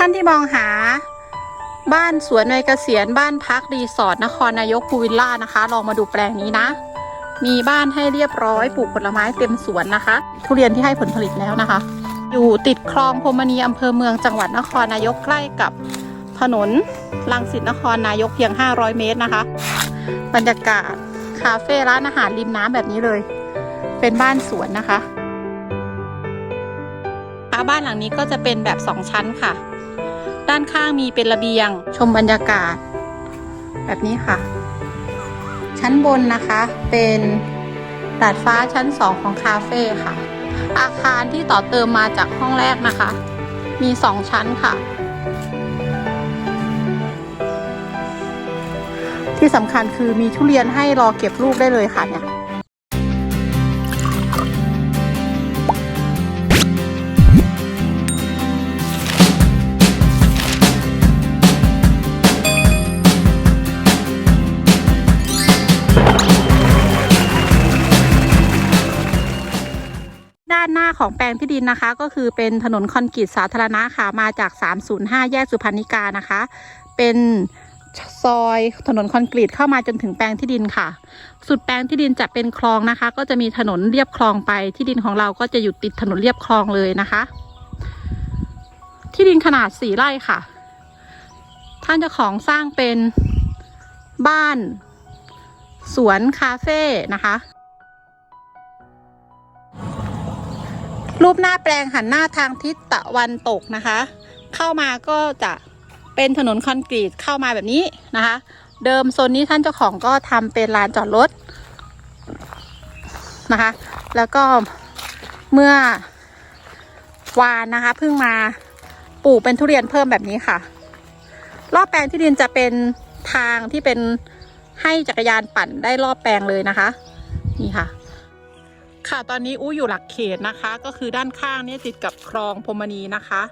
ท่านที่มองหาบ้านสวนในเกษียณบ้านพักรีสอร์ทนครนายกพูวิลล่านะคะ ลองมาดูแปลงนี้นะ มีบ้านให้เรียบร้อยปลูกผลไม้เต็มสวนนะคะ ทุเรียนที่ให้ผลผลิตแล้วนะคะ อยู่ติดคลองพมณีอำเภอเมืองจังหวัดนครนายกใกล้กับถนนลังสิตนครนายกเพียง 500 เมตรนะคะ บรรยากาศคาเฟ่ร้านอาหารริมน้ำแบบนี้เลย เป็นบ้านสวนนะคะ บ้านหลังนี้ก็จะเป็นแบบสองชั้นค่ะ ด้านข้างมีเป็นระเบียง ชมบรรยากาศ แบบนี้ค่ะ ชั้นบนนะคะเป็นดาดฟ้าชั้นสองของคาเฟ่ค่ะ อาคารที่ต่อเติมมาจากห้องแรกนะคะ มีสองชั้นค่ะ ที่สำคัญคือมีทุเรียนให้รอเก็บลูกได้เลยค่ะเนี่ยาของแปลงที่ดินนะคะ ก็คือเป็นถนนคอนกรีตสาธารณะค่ะมาจาก 305 แยกสุพรรณิกานะคะ เป็นซอยถนนคอนกรีตเข้ามาจนถึงแปลงที่ดินค่ะ สุดแปลงที่ดินจะเป็นคลองนะคะ ก็จะมีถนนเรียบคลองไปที่ดินของเราก็จะอยู่ติดถนนเรียบคลองเลยนะคะ ที่ดินขนาดสี่ไร่ค่ะ ท่านเจ้าของสร้างเป็นบ้าน สวนคาเฟ่นะคะ รูปหน้าแปลงหันหน้าทางทิศตะวันตกนะคะ เข้ามาก็จะเป็นถนนคอนกรีตเข้ามาแบบนี้นะคะ เดิมโซนนี้ท่านเจ้าของก็ทำเป็นลานจอดรถนะคะ แล้วก็เมื่อวานนะคะเพิ่งมาปลูกเป็นทุเรียนเพิ่มแบบนี้ค่ะ รอบแปลงที่ดินจะเป็นทางที่เป็นให้จักรยานปั่นได้รอบแปลงเลยนะคะ นี่ค่ะ ค่ะตอนนี้อู้อยู่หลักเขตนะคะ ก็คือด้านข้างนี่ติดกับคลองพมณีนะคะ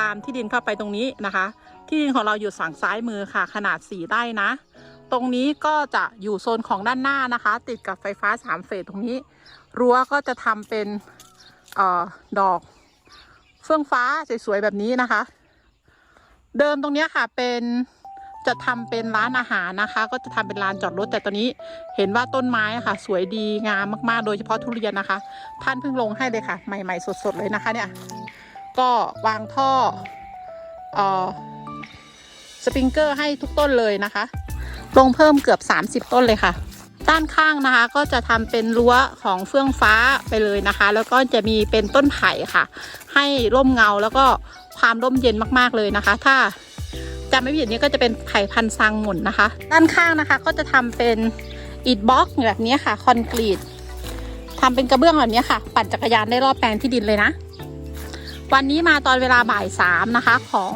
ตามที่ดินเข้าไปตรงนี้นะคะ ที่ดินของเราอยู่ฝั่งซ้ายมือค่ะ ขนาดสี่ไร่นะ ตรงนี้ก็จะอยู่โซนของด้านหน้านะคะ ติดกับไฟฟ้าสามเฟสตรงนี้ รั้วก็จะทำเป็นออดอกเฟื่องฟ้าสวยๆแบบนี้นะคะ เดิมตรงนี้ค่ะเป็น จะทำเป็นร้านอาหารนะคะ ก็จะทำเป็นลานจอดรถ แต่ตอนนี้เห็นว่าต้นไม้ค่ะ สวยดีงามมากๆ โดยเฉพาะทุเรียนนะคะ ท่านเพิ่งลงให้เลยค่ะ ใหม่ ๆ สดๆเลยนะคะเนี่ย ก็วางท่อเอ่อสปริงเกอร์ให้ทุกต้นเลยนะคะ ลงเพิ่มเกือบ 30 ต้นเลยค่ะ ด้านข้างนะคะก็จะทำเป็นรั้วของเฟื่องฟ้าไปเลยนะคะ แล้วก็จะมีเป็นต้นไผ่ค่ะ ให้ร่มเงาแล้วก็ความร่มเย็นมากๆเลยนะคะ ถ้า จำไม่ผิดนี้ก็จะเป็นไผ่พันธุ์ซังหมุนนะคะ ด้านข้างนะคะก็จะทำเป็นอิฐบล็อกแบบนี้ค่ะ คอนกรีตทำเป็นกระเบื้องแบบนี้ค่ะ ปั่นจักรยานได้รอบแปลงที่ดินเลยนะ วันนี้มาตอนเวลาบ่ายสามนะคะของ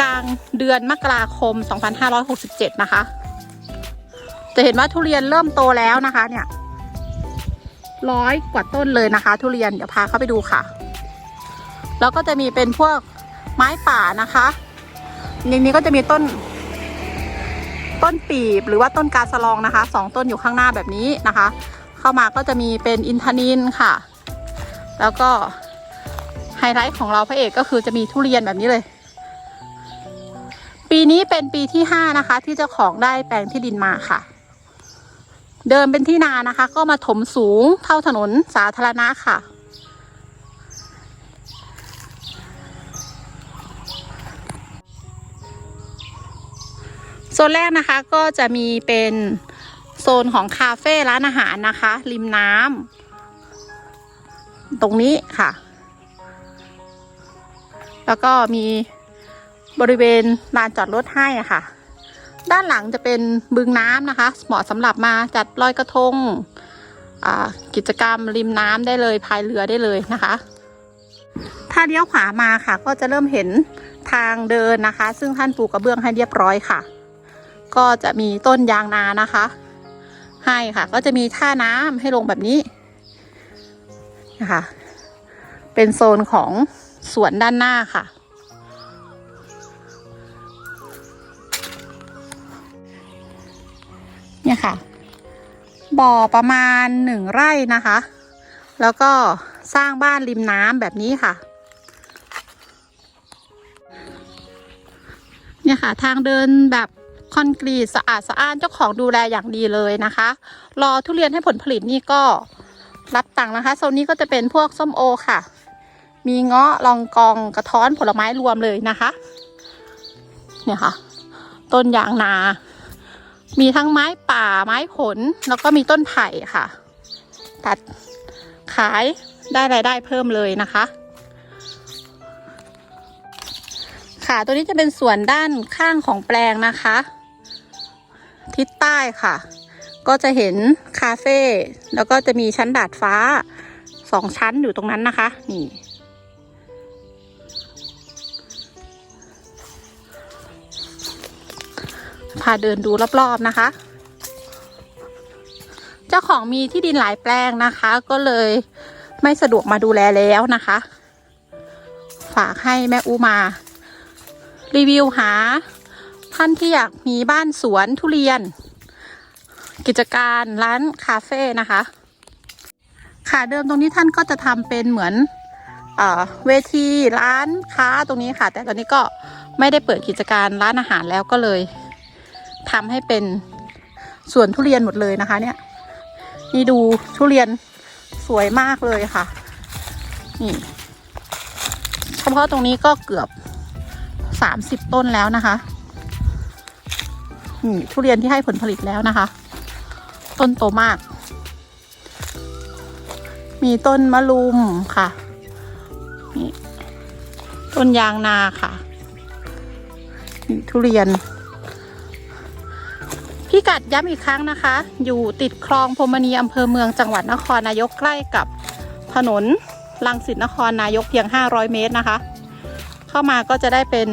กลางเดือนมกราคม 2567 นะคะ จะเห็นว่าทุเรียนเริ่มโตแล้วนะคะ เนี่ยร้อยกว่าต้นเลยนะคะ ทุเรียนเดี๋ยวพาเข้าไปดูค่ะ แล้วก็จะมีเป็นพวกไม้ป่านะคะ ในนี้ก็จะมีต้น ต้นปีบหรือว่าต้นกาสลองนะคะสองต้นอยู่ข้างหน้าแบบนี้นะคะ เข้ามาก็จะมีเป็นอินทนินค่ะ แล้วก็ไฮไลท์ของเราพระเอกก็คือจะมีทุเรียนแบบนี้เลย ปีนี้เป็นปีที่ห้านะคะ ที่เจ้าของได้แปลงที่ดินมาค่ะ เดิมเป็นที่นานะคะ ก็มาถมสูงเท่าถนนสาธารณะค่ะ โซนแรกนะคะก็จะมีเป็นโซนของคาเฟ่ร้านอาหารนะคะ ริมน้ำตรงนี้ค่ะ แล้วก็มีบริเวณลานจอดรถให้ค่ะ ด้านหลังจะเป็นบึงน้ำนะคะเหมาะสำหรับมาจัดลอยกระทงกิจกรรมริมน้ำได้เลยพายเรือได้เลยนะคะ ถ้าเลี้ยวขวามาค่ะ ก็จะเริ่มเห็นทางเดินนะคะ ซึ่งท่านปูกระเบื้องให้เรียบร้อยค่ะ ก็จะมีต้นยางนานะคะ ให้ค่ะ ก็จะมีท่าน้ำให้ลงแบบนี้นะคะ เป็นโซนของสวนด้านหน้าค่ะ เนี่ยค่ะ บ่อประมาณหนึ่งไร่นะคะ แล้วก็สร้างบ้านริมน้ำแบบนี้ค่ะ เนี่ยค่ะ ทางเดินแบบ คอนกรีตสะอาดสะอ้านเจ้าของดูแลอย่างดีเลยนะคะ รอทุเรียนให้ผลผลิตนี่ก็รับตังค์นะคะโซนนี้ก็จะเป็นพวกส้มโอค่ะ มีเงาะลองกองกระท้อนผลไม้รวมเลยนะคะ เนี่ยค่ะ ต้นยางนา มีทั้งไม้ป่าไม้ผลแล้วก็มีต้นไผ่ค่ะ ตัดขายได้รายได้เพิ่มเลยนะคะ ค่ะตัวนี้จะเป็นส่วนด้านข้างของแปลงนะคะ ทิศใต้ค่ะ ก็จะเห็นคาเฟ่แล้วก็จะมีชั้นดาดฟ้าสองชั้นอยู่ตรงนั้นนะคะ นี่พาเดินดูรอบๆนะคะ เจ้าของมีที่ดินหลายแปลงนะคะ ก็เลยไม่สะดวกมาดูแลแล้วนะคะ ฝากให้แม่อูมา รีวิวหา ท่านที่อยากมีบ้านสวนทุเรียน กิจการร้านคาเฟ่นะคะ ค่ะเดิมตรงนี้ท่านก็จะทำเป็นเหมือนเอเวทีร้านค้าตรงนี้ค่ะ แต่ตอนนี้ก็ไม่ได้เปิดกิจการร้านอาหารแล้วก็เลยทำให้เป็นสวนทุเรียนหมดเลยนะคะ เนี่ย นี่ดูทุเรียนสวยมากเลยค่ะ นี่เฉพาะตรงนี้ก็เกือบสามสิบต้นแล้วนะคะ นี่ทุเรียนที่ให้ผลผลิตแล้วนะคะ ต้นโตมาก มีต้นมะลุมค่ะนี่ต้นยางนาค่ะนี่ทุเรียน พิกัดย้ำอีกครั้งนะคะ อยู่ติดคลองพรมณีอำเภอเมืองจังหวัดนครนายกใกล้กับถนนลังสิตนครนายกเพียง 500 เมตรนะคะ เข้ามาก็จะได้เป็น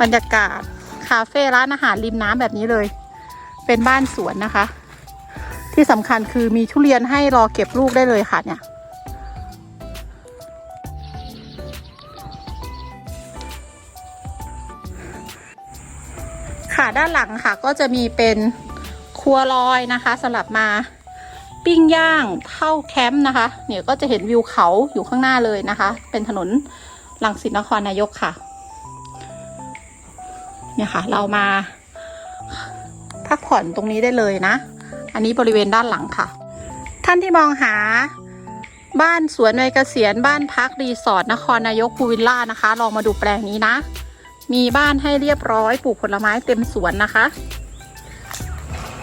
บรรยากาศ คาเฟ่ร้านอาหารริมน้ำแบบนี้เลย เป็นบ้านสวนนะคะ ที่สำคัญคือมีทุเรียนให้รอเก็บลูกได้เลยค่ะเนี่ยค่ะด้านหลังค่ะก็จะมีเป็นครัวลอยนะคะสำหรับมาปิ้งย่างเข้าแคมป์นะคะ เนี่ยก็จะเห็นวิวเขาอยู่ข้างหน้าเลยนะคะ เป็นถนนลังสิตนครนายกค่ะ เนี่ยค่ะ เรามา พักผ่อนตรงนี้ได้เลยนะ อันนี้บริเวณด้านหลังค่ะ ท่านที่มองหาบ้านสวนวัยเกษียณบ้านพักรีสอร์ทนครนายกภูวิลล่านะคะ ลองมาดูแปลงนี้นะ มีบ้านให้เรียบร้อยปลูกผลไม้เต็มสวนนะคะ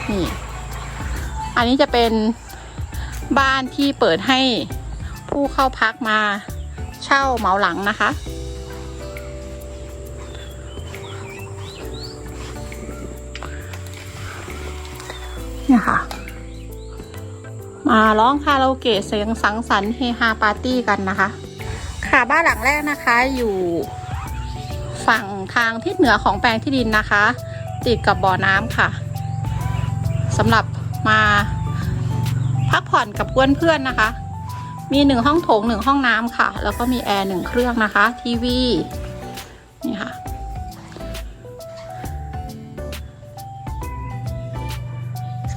นี่ อันนี้จะเป็นบ้านที่เปิดให้ผู้เข้าพักมาเช่าเหมาหลังนะคะ เนี่ยค่ะ มาร้องคาราโอเกะเสียงสังสรรค์เฮฮาปาร์ตี้กันนะคะ ค่ะบ้านหลังแรกนะคะอยู่ฝั่งทางทิศเหนือของแปลงที่ดินนะคะ ติดกับบ่อน้ำค่ะสำหรับมาพักผ่อนกับเพื่อนเพื่อนนะคะ มีหนึ่งห้องโถงหนึ่งห้องน้ำค่ะ แล้วก็มีแอร์หนึ่งเครื่องนะคะ ทีวี นี่ค่ะ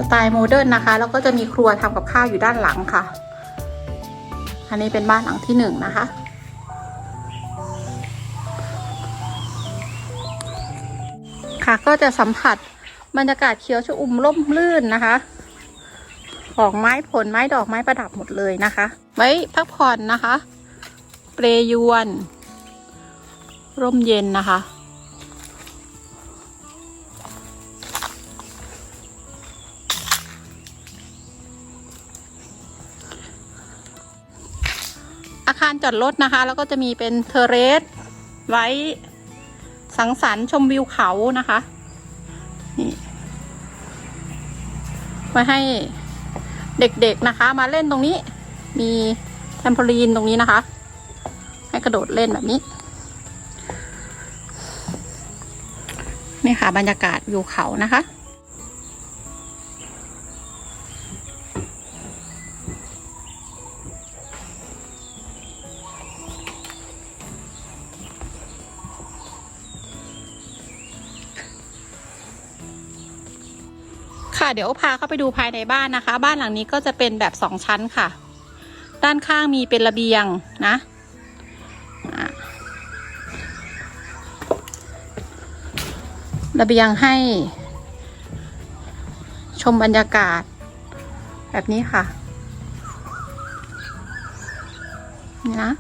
ไตล์โมเดิร์นนะคะ แล้วก็จะมีครัวทำกับข้าวอยู่ด้านหลังค่ะ อันนี้เป็นบ้านหลังที่หนึ่งนะคะค่ะก็จะสัมผัสบรรยากาศเขียวชอุ่มร่มรื่นนะคะ ของไม้ผลไม้ดอกไม้ประดับหมดเลยนะคะ ไว้พักผ่อนนะคะ เปรยวน ร่มเย็นนะคะ อาคารจอดรถนะคะ แล้วก็จะมีเป็นเทเรส ไว้สังสรรค์ชมวิวเขานะคะนี่ไว้ให้เด็กๆนะคะ มาเล่นตรงนี้ มีแทมโพลีนตรงนี้นะคะ ให้กระโดดเล่นแบบนี้นี่ค่ะบรรยากาศวิวเขานะคะ ค่ะ เดี๋ยวพาเข้าไปดูภายในบ้านนะคะ บ้านหลังนี้ก็จะเป็นแบบสองชั้นค่ะ ด้านข้างมีเป็นระเบียงนะอะระเบียงให้ ชมบรรยากาศ แบบนี้ค่ะนี่นะ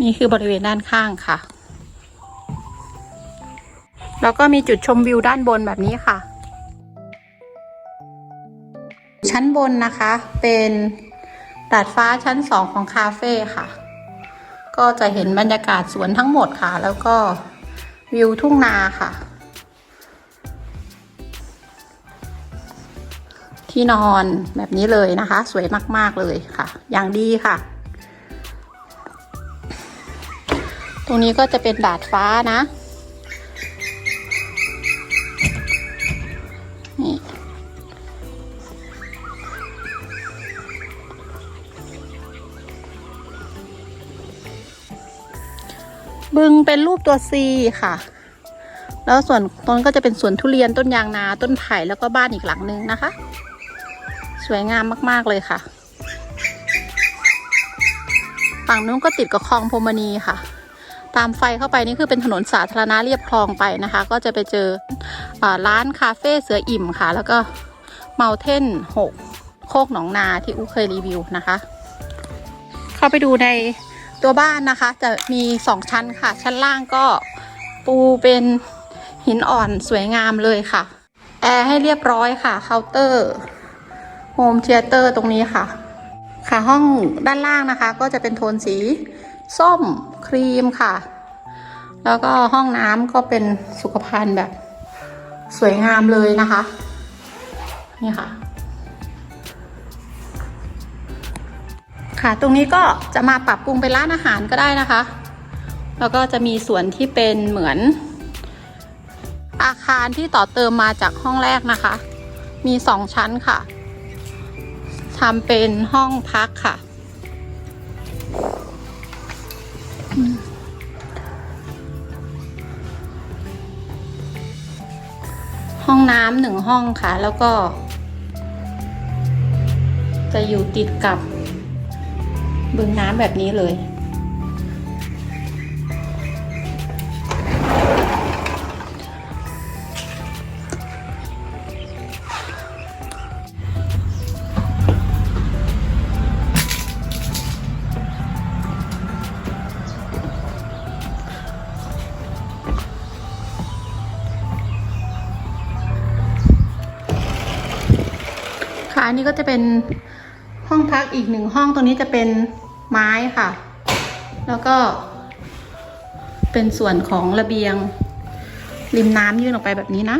นี่คือบริเวณด้านข้างค่ะ แล้วก็มีจุดชมวิวด้านบนแบบนี้ค่ะ ชั้นบนนะคะเป็นดาดฟ้าชั้นสองของคาเฟ่ค่ะ ก็จะเห็นบรรยากาศสวนทั้งหมดค่ะ แล้วก็วิวทุ่งนาค่ะ ที่นอนแบบนี้เลยนะคะ สวยมากๆเลยค่ะ อย่างดีค่ะ ตรงนี้ก็จะเป็นดาดฟ้านะ บึงเป็นรูปตัว C ค่ะ แล้วส่วนต้นก็จะเป็นสวนทุเรียนต้นยางนา ต้นไผ่แล้วก็บ้านอีกหลังนึงนะคะ สวยงามมากๆเลยค่ะฝั่งนู้นก็ติดกับคลองพมณีค่ะ ตามไฟเข้าไปนี่คือเป็นถนนสาธารณะเรียบคลองไปนะคะ ก็จะไปเจออร้านคาเฟ่เสืออิ่มค่ะ แล้วก็เมาเทนหกโคกหนองนาที่อูเคยรีวิวนะคะ เข้าไปดูใน ตัวบ้านนะคะ จะมีสองชั้นค่ะ ชั้นล่างก็ปูเป็นหินอ่อนสวยงามเลยค่ะ แอร์ให้เรียบร้อยค่ะเคาน์เตอร์โฮมเทเตอร์ตรงนี้ค่ะ ค่ะห้องด้านล่างนะคะ ก็จะเป็นโทนสีส้มครีมค่ะ แล้วก็ห้องน้ำก็เป็นสุขภัณฑ์แบบสวยงามเลยนะคะ นี่ค่ะ ค่ะ ตรงนี้ก็จะมาปรับปรุงเป็นร้านอาหารก็ได้นะคะ แล้วก็จะมีส่วนที่เป็นเหมือน อาคารที่ต่อเติมมาจากห้องแรกนะคะ มีสองชั้นค่ะทำเป็นห้องพักค่ะ ห้องน้ำหนึ่งห้องค่ะ แล้วก็ จะอยู่ติดกับ บึงน้ำแบบนี้เลยค่ะอันนี้ก็จะเป็น ห้องพักอีกหนึ่งห้องตรงนี้จะเป็นไม้ค่ะ แล้วก็ เป็นส่วนของระเบียง ริมน้ำยื่นออกไปแบบนี้นะ